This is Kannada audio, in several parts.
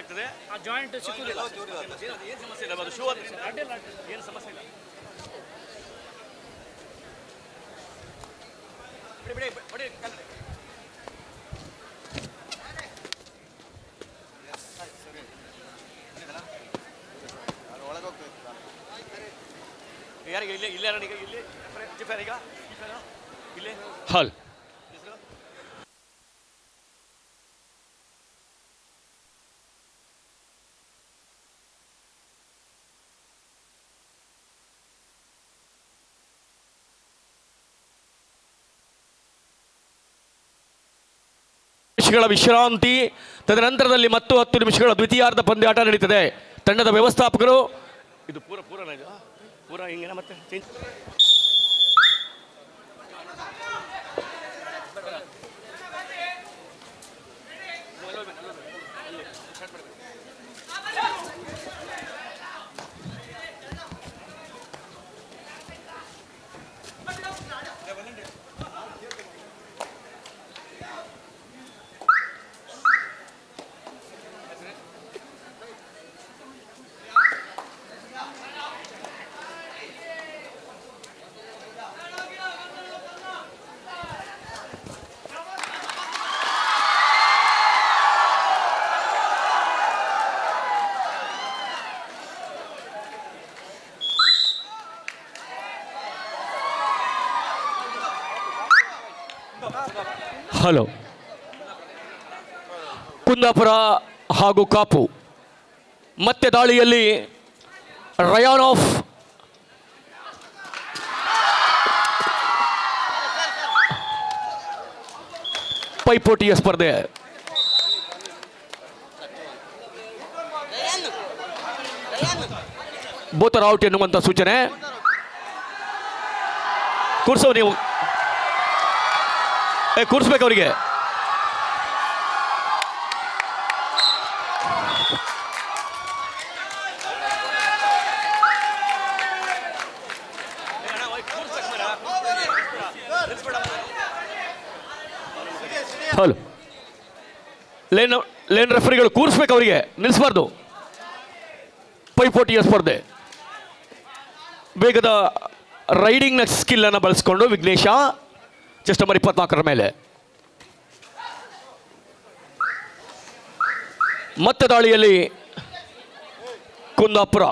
ಏನಾಗ್ತದೆ? ಆ ಜಾಯಿಂಟ್ ಸಿಕ್ಕುದಿಲ್ಲ ಏನು ಸಮಸ್ಯೆ ಇಲ್ಲ? ಅದು ಶೂ ಅಡ್ಡಿಲ್ಲ ಏನು ಸಮಸ್ಯೆ ಇಲ್ಲ? ಬಿಡಿ ಬಿಡಿ. ಯಾರಿಗೆ ಇಲ್ಲೇ ಇಲ್ಲೇ ಈಗ? ಇಲ್ಲೇ? ಹಾಲ್. ನಿಮಿಷಗಳ ವಿಶ್ರಾಂತಿ, ತದನಂತರದಲ್ಲಿ ಮತ್ತು ಹತ್ತು ನಿಮಿಷಗಳ ದ್ವಿತೀಯಾರ್ಧ ಪಂದ್ಯಾಟ ನಡೀತದೆ. ತಂಡದ ವ್ಯವಸ್ಥಾಪಕರು, ಇದು ಪೂರ ಪೂರ ಪೂರ ಹಿಂಗೇನ ಮತ್ತೆ? ಹಲೋ. ಕುಂದಾಪುರ ಹಾಗೂ ಕಾಪು. ಮತ್ತೆ ದಾಳಿಯಲ್ಲಿ ರಯಾನ್ ಆಫ್. ಪೈಪೋಟಿಯ ಸ್ಪರ್ಧೆ. ಬೋತರ್ ಔಟ್ ಎನ್ನುವಂಥ ಸೂಚನೆ. ಕೂರ್ಸೋ ನೀವು. ಕೂರಿಸ್ಬೇಕು ಅವರಿಗೆ. ಲೇನ್ ಲೇನ್ ರೆಫರಿಗಳು ಕೂರಿಸ್ಬೇಕು ಅವರಿಗೆ. ನಿಲ್ಲಿಸಬಾರ್ದು ಪೈಪೋಟಿಯ ಸ್ಪರ್ಧೆ. ವೇಗದ ರೈಡಿಂಗ್ನ ಸ್ಕಿಲ್ಲನ್ನು ಬಳಸ್ಕೊಂಡು ವಿಘ್ನೇಶ. ಜಸ್ಟ್ ನಂಬರ್ ಇಪ್ಪತ್ನಾಲ್ಕರ ಮೇಲೆ ಮತ್ತೆ ದಾಳಿಯಲ್ಲಿ ಕುಂದಾಪುರ.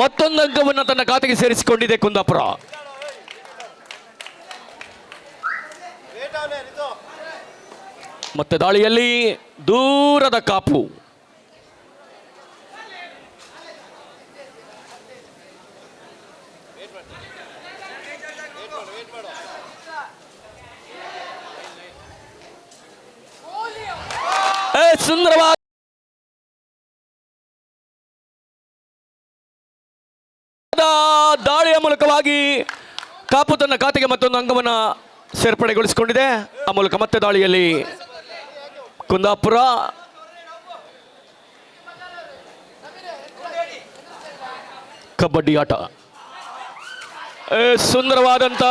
ಮತ್ತೊಂದು ಅಂಕವನ್ನು ತನ್ನ ಖಾತೆಗೆ ಸೇರಿಸಿಕೊಂಡಿದೆ ಕುಂದಾಪುರ. ಮತ್ತೆ ದಾಳಿಯಲ್ಲಿ ದೂರದ ಕಾಪು. ಸುಂದರವಾದ ದಾಳಿಯ ಮೂಲಕವಾಗಿ ಕಾಪು ತನ್ನ ಖಾತೆಗೆ ಮತ್ತೊಂದು ಅಂಗವನ್ನು ಸೇರ್ಪಡೆಗೊಳಿಸಿಕೊಂಡಿದೆ. ಆ ಮೂಲಕ ಮತ್ತೆ ದಾಳಿಯಲ್ಲಿ ಕುಂದಾಪುರ. ಕಬಡ್ಡಿ ಆಟ. ಸುಂದರವಾದಂತ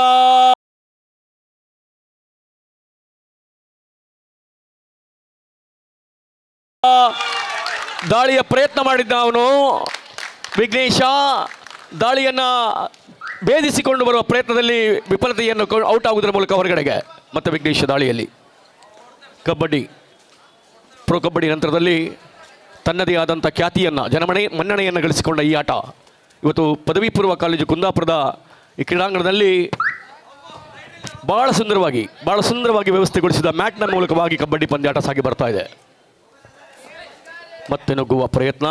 ದಾಳಿಯ ಪ್ರಯತ್ನ ಮಾಡಿದ್ದ ಅವನು. ವಿಘ್ನೇಶ, ದಾಳಿಯನ್ನ ಭೇದಿಸಿಕೊಂಡು ಬರುವ ಪ್ರಯತ್ನದಲ್ಲಿ ವಿಫಲತೆಯನ್ನು ಔಟ್ ಆಗುವುದರ ಮೂಲಕ ಹೊರಗಡೆಗೆ. ಮತ್ತೆ ವಿಘ್ನೇಶ ದಾಳಿಯಲ್ಲಿ. ಕಬಡ್ಡಿ. ಪ್ರೊ ಕಬಡ್ಡಿ ನಂತರದಲ್ಲಿ ತನ್ನದೇ ಆದಂಥ ಖ್ಯಾತಿಯನ್ನು ಜನಮನೆ ಮನ್ನಣೆಯನ್ನು ಗಳಿಸಿಕೊಂಡ ಈ ಆಟ. ಇವತ್ತು ಪದವಿ ಪೂರ್ವ ಕಾಲೇಜು ಕುಂದಾಪುರದ ಈ ಕ್ರೀಡಾಂಗಣದಲ್ಲಿ ಭಾಳ ಸುಂದರವಾಗಿ ಭಾಳ ಸುಂದರವಾಗಿ ವ್ಯವಸ್ಥೆಗೊಳಿಸಿದ ಮ್ಯಾಟ್ನ ಮೂಲಕವಾಗಿ ಕಬಡ್ಡಿ ಪಂದ್ಯಾಟ ಸಾಗಿ ಬರ್ತಾ ಇದೆ. ಮತ್ತೆ ನುಗ್ಗುವ ಪ್ರಯತ್ನ.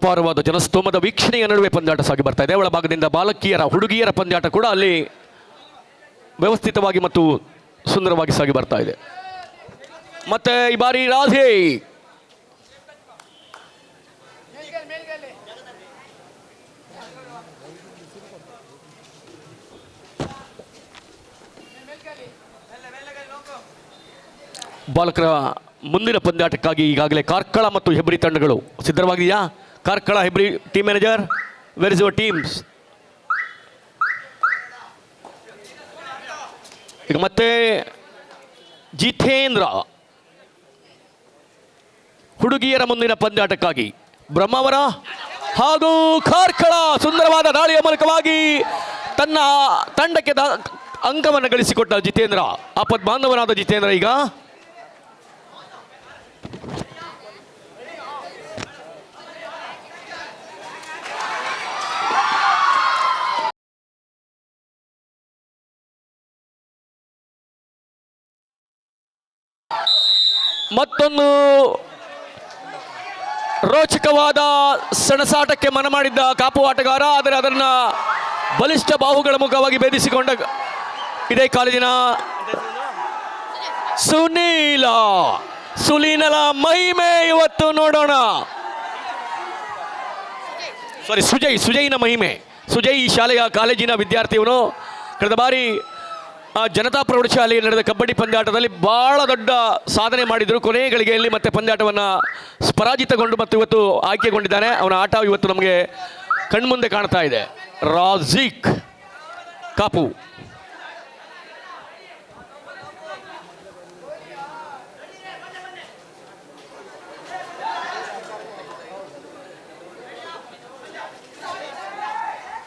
ಅಪಾರವಾದ ಜನಸ್ತೋಮದ ವೀಕ್ಷಣೆಯ ನಡುವೆ ಪಂದ್ಯಾಟ ಸಾಗಿ ಬರ್ತಾ ಇದೆ. ಒಳಭಾಗದಿಂದ ಬಾಲಕಿಯರ, ಹುಡುಗಿಯರ ಪಂದ್ಯಾಟ ಕೂಡ ಅಲ್ಲಿ ವ್ಯವಸ್ಥಿತವಾಗಿ ಮತ್ತು ಸುಂದರವಾಗಿ ಸಾಗಿ ಬರ್ತಾ ಇದೆ. ಮತ್ತೆ ಈ ಬಾರಿ ರಾಧೆ. ಬಾಲಕರ ಮುಂದಿನ ಪಂದ್ಯಾಟಕ್ಕಾಗಿ ಈಗಾಗಲೇ ಕಾರ್ಕಳ ಮತ್ತು ಹೆಬ್ರಿ ತಂಡಗಳು ಸಿದ್ಧವಾಗಿದೆಯಾ? Karkala Hebri team manager where is your teams? ಈಗ ಮತ್ತೆ ಜಿತೇಂದ್ರ ಹುಡುಗಿಯರ ಮುಂದಿನ ಪಂದ್ಯಾಟಕ್ಕಾಗಿ ಬ್ರಹ್ಮವರ ಹಾಗೂ ಕಾರ್ಕಳ ಸುಂದರವಾದ ದಾಳಿಯ ಮೂಲಕವಾಗಿ ತನ್ನ ತಂಡಕ್ಕೆ ಅಂಕವನ್ನು ಗಳಿಸಿಕೊಟ್ಟ ಜಿತೇಂದ್ರ ಆಪದ್ ಬಾಂಧವನಾದ ಜಿತೇಂದ್ರ ಈಗ ಮತ್ತೊಂದು ರೋಚಕವಾದ ಸಣಸಾಟಕ್ಕೆ ಮನ ಮಾಡಿದ್ದ ಕಾಪು ಆಟಗಾರ, ಆದರೆ ಅದನ್ನು ಬಲಿಷ್ಠ ಬಾಹುಗಳ ಮುಖವಾಗಿ ಭೇದಿಸಿಕೊಂಡ ಇದೇ ಕಾಲೇಜಿನ ಸುನೀಲ. ಸುಲೀನಲ ಮಹಿಮೆ ಇವತ್ತು ನೋಡೋಣ. ಸಾರಿ ಸುಜಯ್ ಸುಜಯ್ನ ಮಹಿಮೆ. ಸುಜಯ್ ಈ ಶಾಲೆಯ ಕಾಲೇಜಿನ ವಿದ್ಯಾರ್ಥಿಯವನು. ಕಳೆದ ಬಾರಿ ಆ ಜನತಾ ಪ್ರೌಢಶಾಲೆಯಲ್ಲಿ ನಡೆದ ಕಬಡ್ಡಿ ಪಂದ್ಯಾಟದಲ್ಲಿ ಬಹಳ ದೊಡ್ಡ ಸಾಧನೆ ಮಾಡಿದರು. ಕೊನೆಯ ಗಳಿಗೆಯಲ್ಲಿ ಮತ್ತೆ ಪಂದ್ಯಾಟವನ್ನು ಪರಾಜಿತಗೊಂಡು ಮತ್ತು ಇವತ್ತು ಆಯ್ಕೆಗೊಂಡಿದ್ದಾನೆ. ಅವನ ಆಟ ಇವತ್ತು ನಮಗೆ ಕಣ್ಮುಂದೆ ಕಾಣ್ತಾ ಇದೆ. ರಾಜೀಕ್ ಕಾಪು.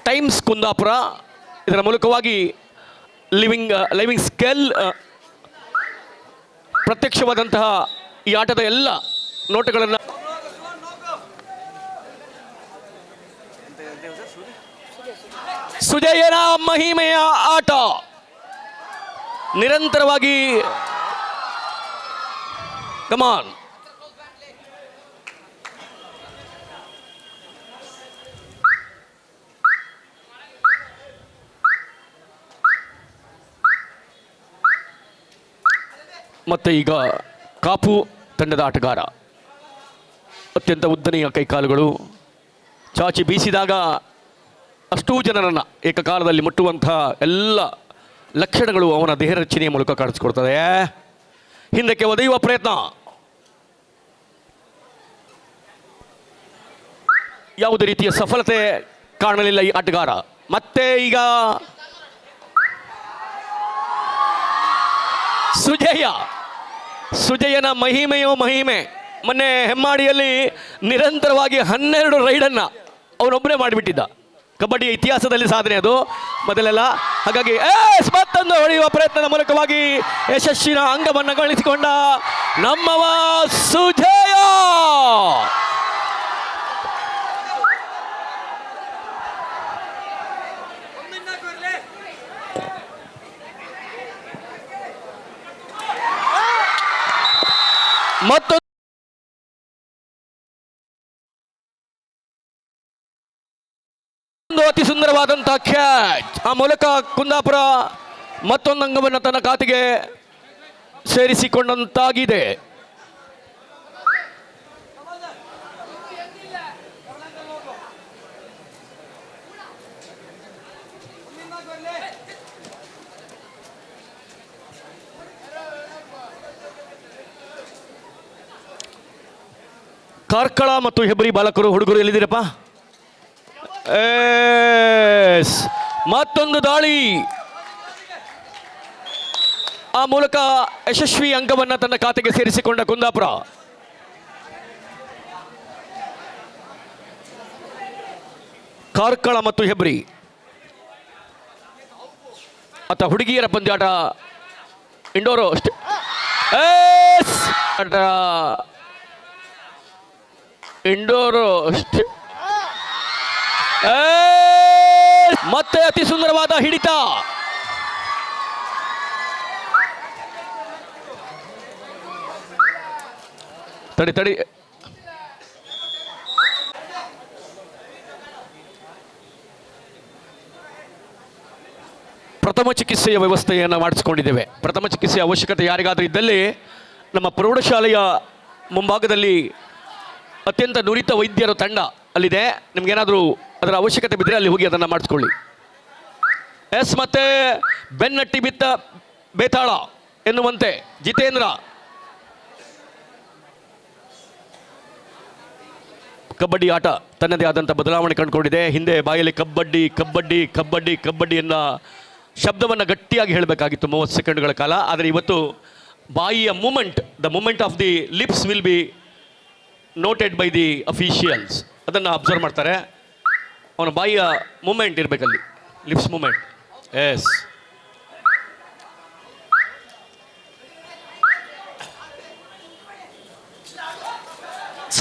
ಟೈಮ್ಸ್ ಕುಂದಾಪುರ ಇದರ ಮೂಲಕವಾಗಿ ಲಿವಿಂಗ್ ಲಿವಿಂಗ್ ಸ್ಕೆಲ್ ಪ್ರತ್ಯಕ್ಷವಾದಂತಹ ಈ ಆಟದ ಎಲ್ಲ ನೋಟಗಳನ್ನು ಸುಜಯನ ಮಹಿಮೆಯ ಆಟ. ನಿರಂತರವಾಗಿ ಕಮಾನ್ ಮತ್ತೆ ಈಗ ಕಾಪು ತಂಡದ ಆಟಗಾರ. ಅತ್ಯಂತ ಉದ್ದನೆಯ ಕೈಕಾಲುಗಳು. ಚಾಚಿ ಬೀಸಿದಾಗ ಅಷ್ಟೂ ಜನರನ್ನು ಏಕಕಾಲದಲ್ಲಿ ಮುಟ್ಟುವಂತಹ ಎಲ್ಲ ಲಕ್ಷಣಗಳು ಅವನ ದೇಹ ರಚನೆಯ ಮೂಲಕ ಕಾಣಿಸ್ಕೊಡ್ತದೆ. ಹಿಂದಕ್ಕೆ ಒದೆಯುವ ಪ್ರಯತ್ನ. ಯಾವುದೇ ರೀತಿಯ ಸಫಲತೆ ಕಾಣಲಿಲ್ಲ ಈ ಆಟಗಾರ. ಮತ್ತೆ ಈಗ ಸುಜಯ. ಸುಜಯನ ಮಹಿಮೆಯೋ ಮಹಿಮೆ. ಮೊನ್ನೆ ಹೆಮ್ಮಾಡಿಯಲ್ಲಿ ನಿರಂತರವಾಗಿ ಹನ್ನೆರಡು ರೈಡನ್ನು ಅವನೊಬ್ಬನೇ ಮಾಡಿಬಿಟ್ಟಿದ್ದ. ಕಬಡ್ಡಿ ಇತಿಹಾಸದಲ್ಲಿ ಸಾಧನೆ ಅದು. ಮೊದಲೆಲ್ಲ ಹಾಗಾಗಿ ಮತ್ತೊಂದು ಹೊಡೆಯುವ ಪ್ರಯತ್ನದ ಮೂಲಕವಾಗಿ ಯಶಸ್ಸಿನ ಅಂಗವನ್ನು ಗಳಿಸಿಕೊಂಡ ನಮ್ಮವ ಸುಜಯ! ಮತ್ತು ಅತಿ ಸುಂದರವಾದಂತಹ ಕ್ಯಾಚ್ ಆ ಮೂಲಕ ಕುಂದಾಪುರ ಮತ್ತೊಂದು ಅಂಗವನ್ನು ತನ್ನ ಖಾತೆಗೆ ಸೇರಿಸಿಕೊಂಡಂತಾಗಿದೆ. ಕಾರ್ಕಳ ಮತ್ತು ಹೆಬ್ರಿ ಬಾಲಕರು ಹುಡುಗರು ಎಲ್ಲಿದ್ದೀರಪ್ಪ. ಮತ್ತೊಂದು ದಾಳಿ. ಆ ಮೂಲಕ ಯಶಸ್ವಿ ಅಂಕವನ್ನು ತನ್ನ ಖಾತೆಗೆ ಸೇರಿಸಿಕೊಂಡ ಕುಂದಾಪುರ. ಕಾರ್ಕಳ ಮತ್ತು ಹೆಬ್ರಿ ಅತ್ತ ಹುಡುಗಿಯರ ಪಂದ್ಯಾಟ. ಇಂಡೋರು ಅಷ್ಟೇ. ಇಂಡೋರು ಮತ್ತೆ ಅತಿ ಸುಂದರವಾದ ಹಿಡಿತ. ತಡಿ ತಡಿ. ಪ್ರಥಮ ಚಿಕಿತ್ಸೆಯ ವ್ಯವಸ್ಥೆಯನ್ನು ಮಾಡಿಸಿಕೊಂಡಿದ್ದೇವೆ. ಪ್ರಥಮ ಚಿಕಿತ್ಸೆಯ ಅವಶ್ಯಕತೆ ಯಾರಿಗಾದರೂ ಇದ್ದಲ್ಲಿ ನಮ್ಮ ಪ್ರೌಢಶಾಲೆಯ ಮುಂಭಾಗದಲ್ಲಿ ಅತ್ಯಂತ ನುರಿತ ವೈದ್ಯರ ತಂಡ ಅಲ್ಲಿದೆ. ನಿಮ್ಗೇನಾದರೂ ಅದರ ಅವಶ್ಯಕತೆ ಬಿದ್ದರೆ ಅಲ್ಲಿ ಹೋಗಿ ಅದನ್ನು ಮಾಡಿಸ್ಕೊಳ್ಳಿ. ಎಸ್ ಮತ್ತೆ ಬೆನ್ನಟ್ಟಿ ಬಿತ್ತ ಬೇತಾಳ ಎನ್ನುವಂತೆ ಜಿತೇಂದ್ರ. ಕಬಡ್ಡಿ ಆಟ ತನ್ನದೇ ಆದಂಥ ಬದಲಾವಣೆ ಕಂಡುಕೊಂಡಿದೆ. ಹಿಂದೆ ಬಾಯಲ್ಲಿ ಕಬಡ್ಡಿ ಕಬಡ್ಡಿ ಕಬಡ್ಡಿ ಕಬಡ್ಡಿಯನ್ನು ಶಬ್ದವನ್ನು ಗಟ್ಟಿಯಾಗಿ ಹೇಳಬೇಕಾಗಿತ್ತು ಮೂವತ್ತು ಸೆಕೆಂಡ್ಗಳ ಕಾಲ. ಆದರೆ ಇವತ್ತು ಬಾಯಿಯ movement, the movement of the lips will be noted by the officials ಅದನ್ನು ಅಬ್ಸರ್ವ್ ಮಾಡ್ತಾರೆ. ಅವನ ಬಾಯಿಯ ಮೂಮೆಂಟ್ ಇರಬೇಕಲ್ಲಿ. ಲಿಪ್ಸ್ ಮೂಮೆಂಟ್ ಎಸ್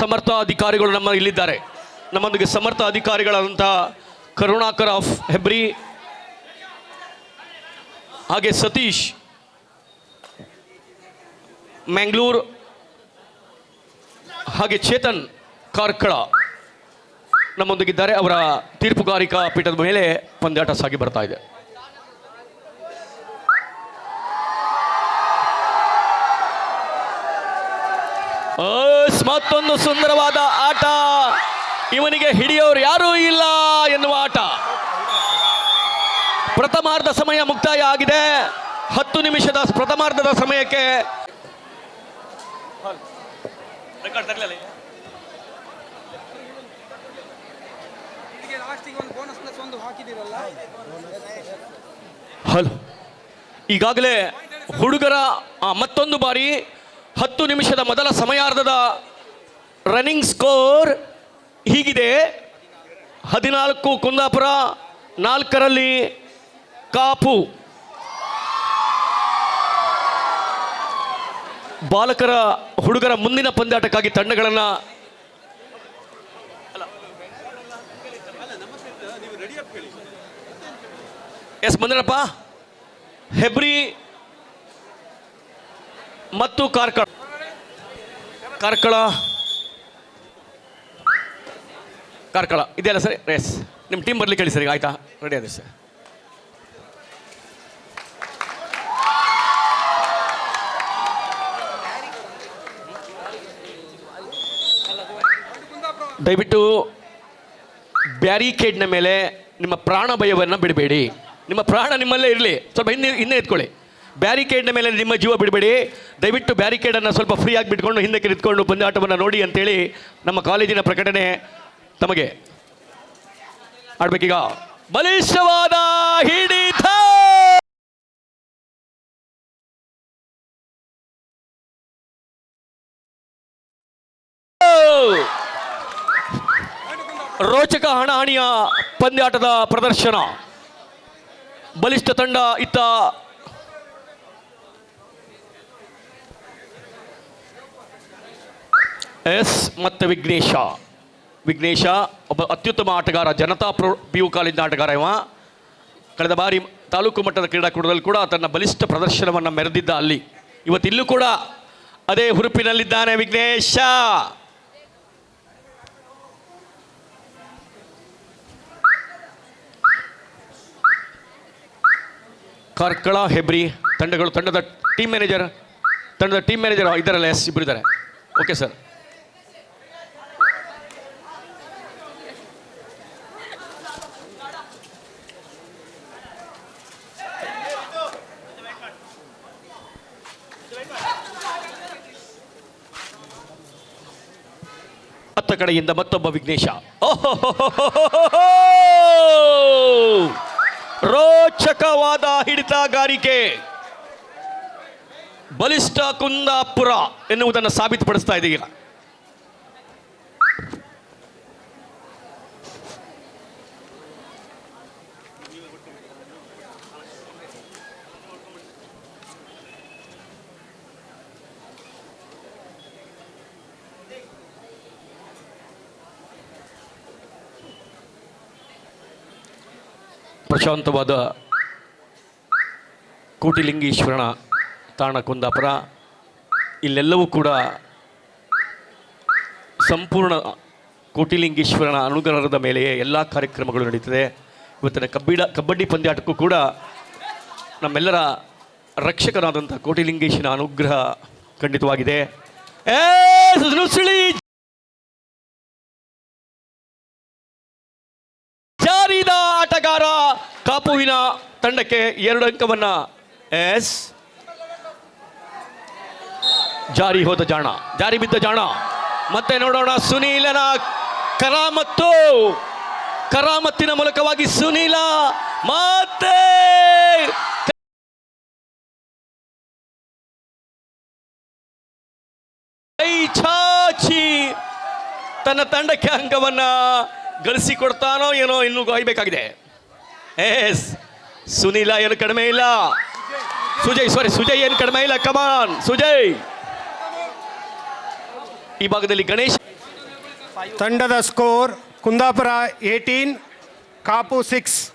ಸಮರ್ಥ ಅಧಿಕಾರಿಗಳು ನಮ್ಮ ಇಲ್ಲಿದ್ದಾರೆ. ನಮ್ಮೊಂದಿಗೆ ಸಮರ್ಥ ಅಧಿಕಾರಿಗಳಾದಂಥ ಕರುಣಾಕರ್ ಆಫ್ ಹೆಬ್ರಿ ಹಾಗೆ ಸತೀಶ್ ಮ್ಯಾಂಗ್ಳೂರ್ ಹಾಗೆ ಚೇತನ್ ಕಾರ್ಕಳ ನಮ್ಮೊಂದಿಗಿದ್ದಾರೆ. ಅವರ ತೀರ್ಪುಗಾರಿಕಾ ಪೀಠದ ಮೇಲೆ ಪಂದ್ಯಾಟ ಸಾಗಿ ಬರ್ತಾ ಇದೆ. ಮತ್ತೊಂದು ಸುಂದರವಾದ ಆಟ. ಇವನಿಗೆ ಹಿಡಿಯೋರು ಯಾರೂ ಇಲ್ಲ ಎನ್ನುವ ಆಟ. ಪ್ರಥಮಾರ್ಧ ಸಮಯ ಮುಕ್ತಾಯ ಆಗಿದೆ. ಹತ್ತು ನಿಮಿಷದ ಪ್ರಥಮಾರ್ಧದ ಸಮಯಕ್ಕೆ ಇದಕ್ಕೆ ತರಲಿಲ್ಲ ಒಂದು ಬೋನಸ್ ಪ್ಲಸ್ ಒಂದು ಹಾಕಿದಿರಲ್ಲ ಹಲೋ. ಈಗಾಗಲೇ ಹುಡುಗರ ಮತ್ತೊಂದು ಬಾರಿ ಹತ್ತು ನಿಮಿಷದ ಮೊದಲ ಸಮಯಾರ್ಧದ ರನ್ನಿಂಗ್ ಸ್ಕೋರ್ ಹೀಗಿದೆ. ಹದಿನಾಲ್ಕು ಕುಂದಾಪುರ ನಾಲ್ಕರಲ್ಲಿ ಕಾಪು. ಬಾಲಕರ, ಹುಡುಗರ ಮುಂದಿನ ಪಂದ್ಯಾಟಕ್ಕಾಗಿ ತಂಡಗಳನ್ನು ಎಸ್ ಬಂದ್ರಪ್ಪ ಹೆಬ್ರಿ ಮತ್ತು ಕಾರ್ಕಳ. ಕಾರ್ಕಳ. ಕಾರ್ಕಳ. ಇದೆಯಲ್ಲ ಸರ್? ಎಸ್ ನಿಮ್ಮ ಟೀಮ್ ಬರ್ಲಿಕ್ಕೆ ಹೇಳಿ ಸರ್ ಈಗ, ಆಯ್ತಾ? ರೆಡಿ ಅದೇ ಸರ್. ದಯವಿಟ್ಟು ಬ್ಯಾರಿಕೇಡ್ನ ಮೇಲೆ ನಿಮ್ಮ ಪ್ರಾಣ ಭಯವನ್ನು ಬಿಡಬೇಡಿ. ನಿಮ್ಮ ಪ್ರಾಣ ನಿಮ್ಮಲ್ಲೇ ಇರಲಿ. ಸ್ವಲ್ಪ ಹಿಂದೆ ಹಿಂದೆ ಎತ್ಕೊಳ್ಳಿ. ಬ್ಯಾರಿಕೇಡ್ನ ಮೇಲೆ ನಿಮ್ಮ ಜೀವ ಬಿಡಬೇಡಿ. ದಯವಿಟ್ಟು ಬ್ಯಾರಿಕೇಡನ್ನು ಸ್ವಲ್ಪ ಫ್ರೀ ಆಗಿ ಬಿಟ್ಕೊಂಡು ಹಿಂದಕ್ಕೆ ನಿಂತ್ಕೊಂಡು ಆಟವನ್ನು ನೋಡಿ ಅಂತೇಳಿ ನಮ್ಮ ಕಾಲೇಜಿನ ಪ್ರಕಟಣೆ ತಮಗೆ. ಆಡ್ಬೇಕೀಗ. ಬಲಿಷ್ಠವಾದ ಹಿಡಿತ ರೋಚಕ ಹಣಾಹಣಿಯ ಪಂದ್ಯಾಟದ ಪ್ರದರ್ಶನ. ಬಲಿಷ್ಠ ತಂಡ ಇತ್ತ ಎಸ್ ಮತ್ತು ವಿಘ್ನೇಶ. ವಿಘ್ನೇಶ, ಒಬ್ಬ ಅತ್ಯುತ್ತಮ ಆಟಗಾರ, ಜನತಾ ಪ್ರೊ ಪಿ ಯು ಕಾಲೇಜಿನ ಆಟಗಾರ ಇವ. ಕಳೆದ ಬಾರಿ ತಾಲೂಕು ಮಟ್ಟದ ಕ್ರೀಡಾಕೂಟದಲ್ಲಿ ಕೂಡ ತನ್ನ ಬಲಿಷ್ಠ ಪ್ರದರ್ಶನವನ್ನು ಮೆರೆದಿದ್ದ ಅಲ್ಲಿ. ಇವತ್ತಿಲ್ಲೂ ಕೂಡ ಅದೇ ಹುರುಪಿನಲ್ಲಿದ್ದಾನೆ ವಿಘ್ನೇಶ. ಕಾರ್ಕಳ, ಹೆಬ್ರಿ, ತಂಡಗಳು, ತಂಡದ ಟೀಮ್ ಮ್ಯಾನೇಜರ್ ತಂಡದ ಟೀಮ್ ಮ್ಯಾನೇಜರ್ ಇದ್ದಾರಲ್ಲ ಎಸ್ ಇಬ್ಬರು ಇದ್ದಾರೆ ಓಕೆ ಸರ್ ಕಡೆಯಿಂದ ಮತ್ತೊಬ್ಬ ವಿಘ್ನೇಶ. ಓಹೋಹೋಹೋಹೋಹೋ! ರೋಚಕವಾದ ಹಿಡಿತಗಾರಿಕೆ ಬಲಿಷ್ಠ ಕುಂದಾಪುರ ಎನ್ನುವುದನ್ನು ಸಾಬೀತುಪಡಿಸ್ತಾ ಇದೆ ಪ್ರಶಾಂತವಾದ ಕೋಟಿಲಿಂಗೇಶ್ವರನ ತಾಣ ಕುಂದಾಪುರ. ಇಲ್ಲೆಲ್ಲವೂ ಕೂಡ ಸಂಪೂರ್ಣ ಕೋಟಿಲಿಂಗೇಶ್ವರನ ಅನುಗ್ರಹದ ಮೇಲೆಯೇ ಎಲ್ಲ ಕಾರ್ಯಕ್ರಮಗಳು ನಡೀತದೆ. ಇವತ್ತಿನ ಕಬ್ಬಿಡ ಕಬಡ್ಡಿ ಪಂದ್ಯಾಟಕ್ಕೂ ಕೂಡ ನಮ್ಮೆಲ್ಲರ ರಕ್ಷಕರಾದಂಥ ಕೋಟಿಲಿಂಗೇಶನ ಅನುಗ್ರಹ ಖಂಡಿತವಾಗಿದೆ. ಕಾಪುವಿನ ತಂಡಕ್ಕೆ ಎರಡು ಅಂಕವನ್ನ ಎಸ್. ಜಾರಿ ಹೋದ ಜಾಣ, ಜಾರಿ ಬಿದ್ದ ಜಾಣ. ಮತ್ತೆ ನೋಡೋಣ ಸುನೀಲನ ಕರಾಮತ್ತು. ಕರಾಮತ್ತಿನ ಮೂಲಕವಾಗಿ ಸುನೀಲ, ಮತ್ತೆ ಚಾಚಿ ತನ್ನ ತಂಡಕ್ಕೆ ಅಂಗವನ್ನ ಗಳಿಸಿಕೊಡ್ತಾನೋ ಏನೋ ಇನ್ನೂ ಕಾಯಬೇಕಾಗಿದೆ ಎಸ್. ಸುನಿಲ ಏನು ಕಡಿಮೆ ಇಲ್ಲ. ಸುಜಯ್ ಸಾರಿ ಸುಜಯ್ ಏನು ಕಡಿಮೆ ಇಲ್ಲ ಕಮಾನ್ ಸುಜಯ್. ಈ ಭಾಗದಲ್ಲಿ ಗಣೇಶ್. ತಂಡದ score Kundapura eighteen Kaapu six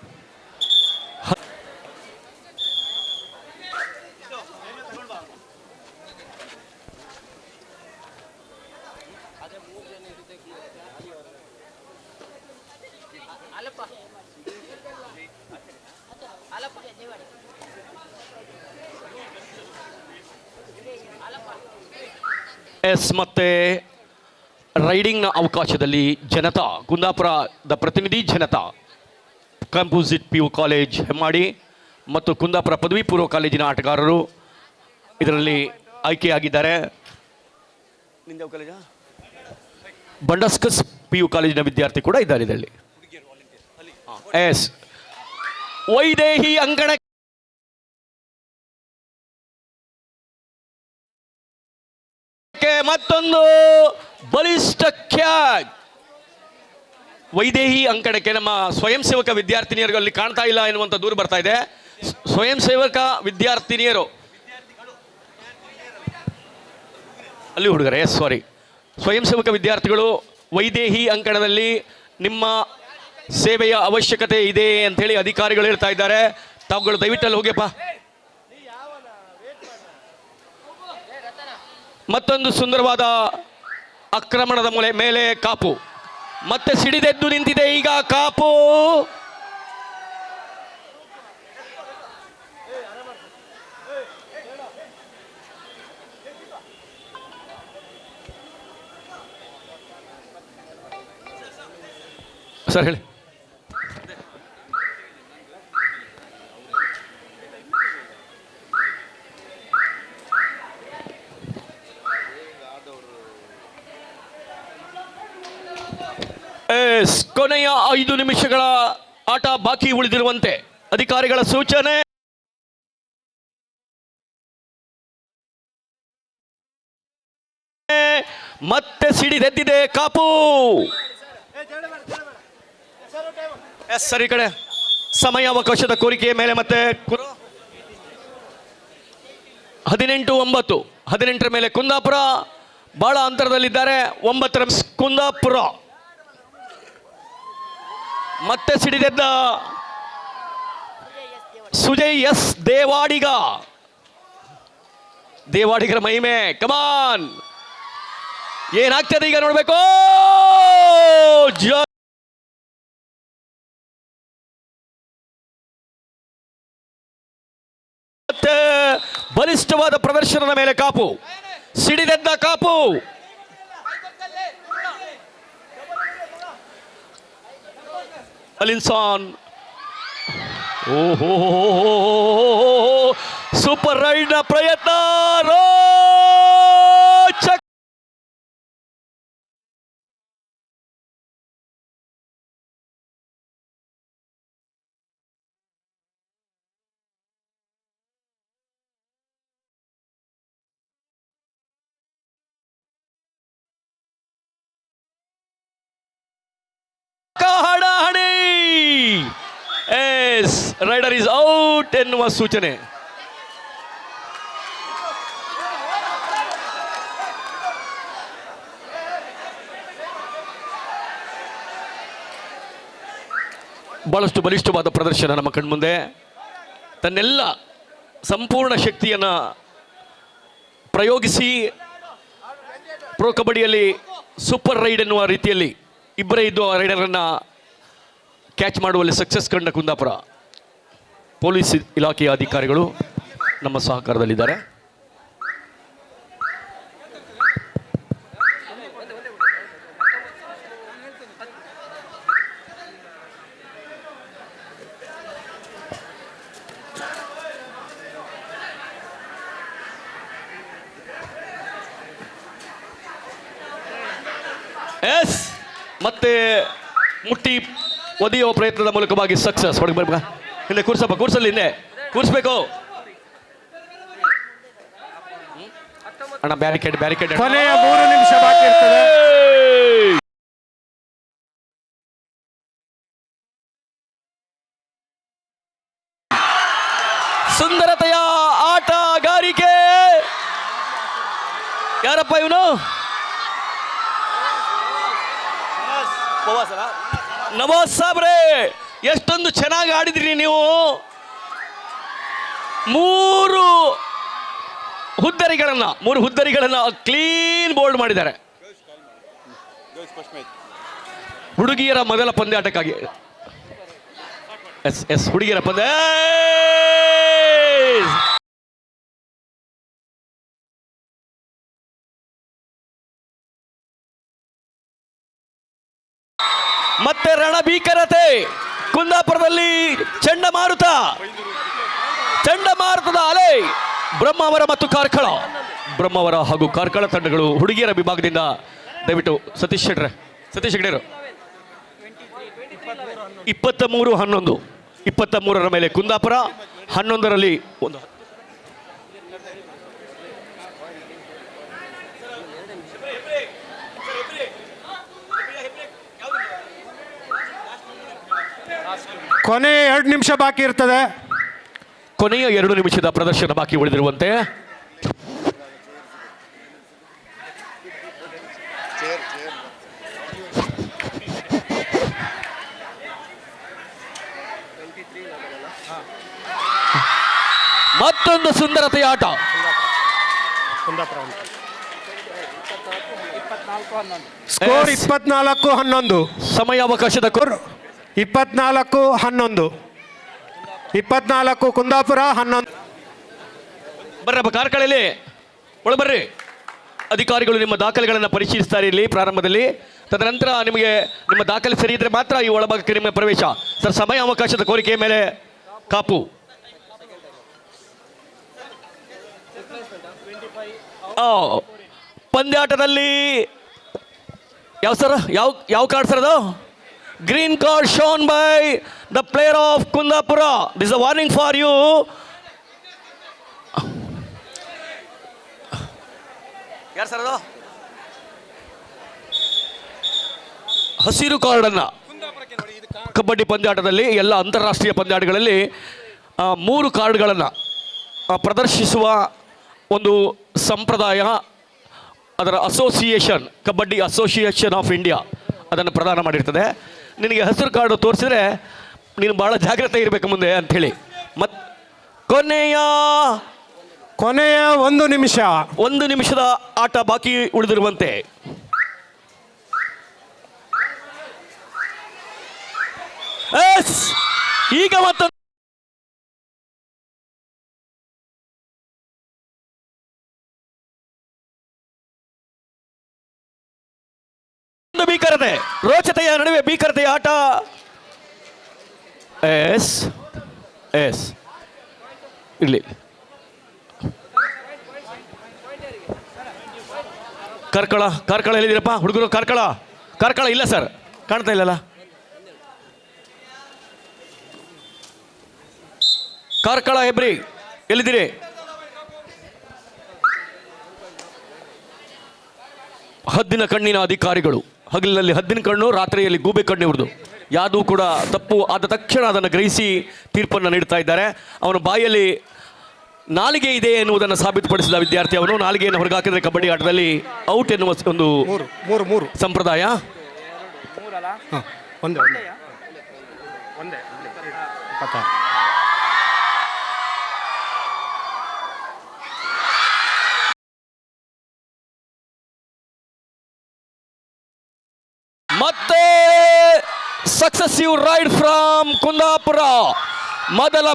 yes ಮತ್ತೆ ರೈಡಿಂಗ್ನ ಅವಕಾಶದಲ್ಲಿ ಜನತಾ ಕುಂದಾಪುರದ ಪ್ರತಿನಿಧಿ Janata composite P U college Hemmadi ಮತ್ತು ಕುಂದಾಪುರ ಪದವಿ ಪೂರ್ವ ಕಾಲೇಜಿನ ಆಟಗಾರರು ಇದರಲ್ಲಿ ಆಯ್ಕೆಯಾಗಿದ್ದಾರೆ. ಬಂಡಸ್ಕಸ್ ಪಿ ಯು ಕಾಲೇಜಿನ ವಿದ್ಯಾರ್ಥಿ ಕೂಡ ಇದ್ದಾರೆ ಇದರಲ್ಲಿ. ಎಸ್ ವೈದೇಹಿ ಅಂಗಣ ಮತ್ತೊಂದು ಬಲಿಷ್ಠ ಖ್ಯಾಗ್. ವೈದೇಹಿ ಅಂಕಣಕ್ಕೆ ನಮ್ಮ ಸ್ವಯಂ ಸೇವಕ ವಿದ್ಯಾರ್ಥಿನಿಯರು ಅಲ್ಲಿ ಕಾಣ್ತಾ ಇಲ್ಲ ಎನ್ನುವಂಥ ದೂರು ಬರ್ತಾ ಇದೆ. ಸ್ವಯಂ ಸೇವಕ ವಿದ್ಯಾರ್ಥಿನಿಯರು. ಅಲ್ಲಿ ಹುಡುಗರೆ ಸಾರಿ ಸ್ವಯಂ ಸೇವಕ ವಿದ್ಯಾರ್ಥಿಗಳು ವೈದೇಹಿ ಅಂಕಣದಲ್ಲಿ ನಿಮ್ಮ ಸೇವೆಯ ಅವಶ್ಯಕತೆ ಇದೆ ಅಂತೇಳಿ ಅಧಿಕಾರಿಗಳು ಹೇಳ್ತಾ ಇದ್ದಾರೆ. ತಾವುಗಳು ದಯವಿಟ್ಟು ಅಲ್ಲಿ ಹೋಗ್ಯಪ್ಪ. ಮತ್ತೊಂದು ಸುಂದರವಾದ ಆಕ್ರಮಣದ ಮೂಲೆ ಮೇಲೆ ಕಾಪು. ಮತ್ತೆ ಸಿಡಿದೆದ್ದು ನಿಂತಿದೆ ಈಗ ಕಾಪು. ಸರ್ ಹೇಳಿ. ಕೊನೆಯ ಐದು ನಿಮಿಷಗಳ ಆಟ ಬಾಕಿ ಉಳಿದಿರುವಂತೆ ಅಧಿಕಾರಿಗಳ ಸೂಚನೆ. ಮತ್ತೆ ಸಿಡಿದೆದ್ದಿದೆ ಕಾಪು. ಎಸ್, ಸರಿ ಕಡೆ ಸಮಯಾವಕಾಶದ ಕೋರಿಕೆಯ ಮೇಲೆ ಮತ್ತೆ ಹದಿನೆಂಟು ಒಂಬತ್ತು, ಹದಿನೆಂಟರ ಮೇಲೆ ಕುಂದಾಪುರ. ಬಹಳ ಅಂತರದಲ್ಲಿದ್ದಾರೆ, ಒಂಬತ್ತರ ಕುಂದಾಪುರ. ಮತ್ತೆ ಸಿಡಿದೆದ್ದ ಸುಜಯ್ ಎಸ್ ದೇವಾಡಿಗ. ದೇವಾಡಿಗರ ಮಹಿಮೆ ಕಮಾನ್ ಏನಾಗ್ತದೆ ಈಗ ನೋಡಬೇಕು? ಬಲಿಷ್ಠವಾದ ಪ್ರದರ್ಶನದ ಮೇಲೆ ಕಾಪು. ಸಿಡಿದೆದ್ದ ಕಾಪು. ಅಲಿನ್ಸಾನ್ ಓಹೋ ಸೂಪರ್ ರೈಡ್ನ ಪ್ರಯತ್ನ ರೋಚಕ ಹಣಾಹಣಿ ಎಸ್, ರೈಡರ್ ಇಸ್ ಔಟ್ ಎನ್ನುವ ಸೂಚನೆ. ಬಹಳಷ್ಟು ಬಲಿಷ್ಠವಾದ ಪ್ರದರ್ಶನ ನಮ್ಮ ಕಣ್ಮುಂದೆ. ತನ್ನೆಲ್ಲ ಸಂಪೂರ್ಣ ಶಕ್ತಿಯನ್ನು ಪ್ರಯೋಗಿಸಿ ಪ್ರೋ ಕಬಡ್ಡಿಯಲ್ಲಿ ಸೂಪರ್ ರೈಡ್ ಎನ್ನುವ ರೀತಿಯಲ್ಲಿ ಇಬ್ಬರೇ ಇದ್ದು ರೈಡರನ್ನು ಕ್ಯಾಚ್ ಮಾಡುವಲ್ಲಿ ಸಕ್ಸಸ್ ಕಂಡ ಕುಂದಾಪುರ ಪೊಲೀಸ್ ಇಲಾಖೆಯ ಅಧಿಕಾರಿಗಳು ನಮ್ಮ ಸಹಕಾರದಲ್ಲಿದ್ದಾರೆ. ಎಸ್ ಮತ್ತೆ ಮುಟ್ಟಿ ಒದೆಯುವ ಪ್ರಯತ್ನದ ಮೂಲಕವಾಗಿ ಸಕ್ಸಸ್ ಹೊರಗೆ ಇಲ್ಲ ಹಿಂದೆ ಕೂರ್ಸಪ್ಪ ಕೂರ್ಸಲ್ಲಿ ಹಿಂದೆ ಕೂರಿಸ್ಬೇಕು. ಅಣ್ಣ ಬ್ಯಾರಿಕೇಡ್ ಬ್ಯಾರಿಕೇಡ್ ಕೊನೆಯ ಮೂರು ನಿಮಿಷ ಬಾಕಿ ಇರ್ತದೆ ಸುಂದರತೆಯ ಆಟಗಾರಿಕೆ ಯಾರಪ್ಪ ಇವನು ಪವಾಸನ ನವಾಜ್ ಸಾಬ್ರೆ ಎಷ್ಟೊಂದು ಚೆನ್ನಾಗಿ ಆಡಿದ್ರಿ ನೀವು? ಮೂರು ಹುದ್ದರಿಗಳನ್ನು ಮೂರು ಹುದ್ದರಿಗಳನ್ನು ಕ್ಲೀನ್ ಬೋಲ್ಡ್ ಮಾಡಿದ್ದಾರೆ. ಹುಡುಗಿಯರ ಮೊದಲ ಪಂದ್ಯಾಟಕ್ಕಾಗಿ ಎಸ್ ಎಸ್, ಹುಡುಗಿಯರ ಪಂದ್ಯ. ಮತ್ತೆ ರಣಭೀಕರತೆ. ಕುಂದಾಪುರದಲ್ಲಿ ಚಂಡಮಾರುತ. ಚಂಡಮಾರುತದ ಅಲೆ. ಬ್ರಹ್ಮಾವರ ಮತ್ತು ಕಾರ್ಕಳ. ಬ್ರಹ್ಮಾವರ ಹಾಗೂ ಕಾರ್ಕಳ ತಂಡಗಳು ಹುಡುಗಿಯರ ವಿಭಾಗದಿಂದ ದಯವಿಟ್ಟು ಸತೀಶ್ ಶೆಟ್ರೆ, ಸತೀಶ್ ಹೆಗ್ಡೆರು ಇಪ್ಪತ್ತ ಮೂರು ಹನ್ನೊಂದು. ಇಪ್ಪತ್ತ ಮೂರರ ಮೇಲೆ ಕುಂದಾಪುರ, ಹನ್ನೊಂದರಲ್ಲಿ ಒಂದು ಕೊನೆಯ ಎರಡು ನಿಮಿಷ ಬಾಕಿ ಇರ್ತದೆ. ಕೊನೆಯ ಎರಡು ನಿಮಿಷದ ಪ್ರದರ್ಶನ ಬಾಕಿ ಉಳಿದಿರುವಂತೆ. ಮತ್ತೊಂದು ಸುಂದರತೆಯ ಆಟ. ಸ್ಕೋರ್. ಇಪ್ಪತ್ನಾಲ್ಕು ಹನ್ನೊಂದು. ಸಮಯಾವಕಾಶದ ಕೊರ್ ಇಪ್ಪತ್ನಾಲ್ಕು ಹನ್ನೊಂದು. ಇಪ್ಪತ್ನಾಲ್ಕು ಕುಂದಾಪುರ ಹನ್ನೊಂದು. ಬರ್ರಪ್ಪ ಕಾರ್ಕಳಲ್ಲಿ. ಒಳಬರ್ರಿ ಅಧಿಕಾರಿಗಳು ನಿಮ್ಮ ದಾಖಲೆಗಳನ್ನು ಪರಿಶೀಲಿಸ್ತಾರೆ ಇಲ್ಲಿ ಪ್ರಾರಂಭದಲ್ಲಿ. ತದನಂತರ ನಿಮಗೆ ನಿಮ್ಮ ದಾಖಲೆ ಸರಿ ಇದ್ರೆ ಮಾತ್ರ ಈ ಒಳಭಾಗಕ್ಕೆ ನಿಮ್ಮ ಪ್ರವೇಶ. ಸರ್, ಸಮಯ ಅವಕಾಶದ ಕೋರಿಕೆ ಮೇಲೆ ಕಾಪು. ಪಂದ್ಯಾಟದಲ್ಲಿ ಯಾವ ಸರ್? ಯಾವ ಯಾವ ಕಾರ್ಡ್ ಸರ್ ಅದು? Green card shown by the player of Kundapura this a warning for you ಯಾರು ಸರ್ ಅದು? ಹಸಿರು ಕಾರ್ಡನ್ನು ಕಬಡ್ಡಿ ಪಂದ್ಯಾಟದಲ್ಲಿ ಎಲ್ಲ ಅಂತಾರಾಷ್ಟ್ರೀಯ ಪಂದ್ಯಾಟಗಳಲ್ಲಿ ಮೂರು ಕಾರ್ಡ್ಗಳನ್ನು ಪ್ರದರ್ಶಿಸುವ ಒಂದು ಸಂಪ್ರದಾಯ ಅದರ association kabaddi association of India ಅದನ್ನು ಪ್ರದಾನ ಮಾಡಿರ್ತದೆ. ನಿನಗೆ ಹಸಿರು ಕಾರ್ಡು ತೋರಿಸಿದ್ರೆ ನೀನು ಭಾಳ ಜಾಗ್ರತೆ ಇರಬೇಕು ಮುಂದೆ ಅಂಥೇಳಿ ಮತ್ ಕೊನೆಯ ಕೊನೆಯ ಒಂದು ನಿಮಿಷ. ಒಂದು ನಿಮಿಷದ ಆಟ ಬಾಕಿ ಉಳಿದಿರುವಂತೆ! ಈಗ ಮತ್ತೊಂದು ಭೀಕರತೆ, ರೋಚತೆಯ ನಡುವೆ ಭೀಕರತೆಯ ಆಟ. Yes yes. ಇಲ್ಲಿ. ಕಾರ್ಕಳ ಕಾರ್ಕಳ ಎಲ್ಲಿದ್ದೀರಪ್ಪ? ಹುಡುಗರು, ಕಾರ್ಕಳ. ಕಾರ್ಕಳ ಇಲ್ಲ ಸರ್. ಕಾಣ್ತಾ ಇಲ್ಲಲ್ಲ? ಕಾರ್ಕಳ ಹೆಬ್ರಿ, ಎಲ್ಲಿದ್ದೀರಿ? ಹದ್ದಿನ ಕಣ್ಣಿನ ಅಧಿಕಾರಿಗಳು. ಹಗಲಿನಲ್ಲಿ ಹದ್ದಿನ ಕಣ್ಣು ರಾತ್ರಿಯಲ್ಲಿ ಗೂಬೆ ಕಣ್ಣು ಇವ್ರದು ಯಾವುದೂ ಕೂಡ ತಪ್ಪು ಆದ ತಕ್ಷಣ ಅದನ್ನು ಗ್ರಹಿಸಿ ತೀರ್ಪನ್ನು ನೀಡ್ತಾ ಇದ್ದಾರೆ. ಅವನ ಬಾಯಲ್ಲಿ ನಾಲಿಗೆ ಇದೆ ಎನ್ನುವುದನ್ನು ಸಾಬೀತುಪಡಿಸಿದ ವಿದ್ಯಾರ್ಥಿ ಅವನು. ನಾಲಿಗೆಯನ್ನು ಹೊರಗಾಕಿದರೆ ಕಬಡ್ಡಿ ಆಟದಲ್ಲಿ ಔಟ್ ಎನ್ನುವ ಒಂದು ಮೂರು ಮೂರು ಸಂಪ್ರದಾಯ. ಒಂದೇ ಒಂದೇ. ಮತ್ತೆ ಸಕ್ಸಸಿವ್ ರೈಡ್ ಫ್ರಮ್ ಕುಂದಾಪುರ ಮೊದಲ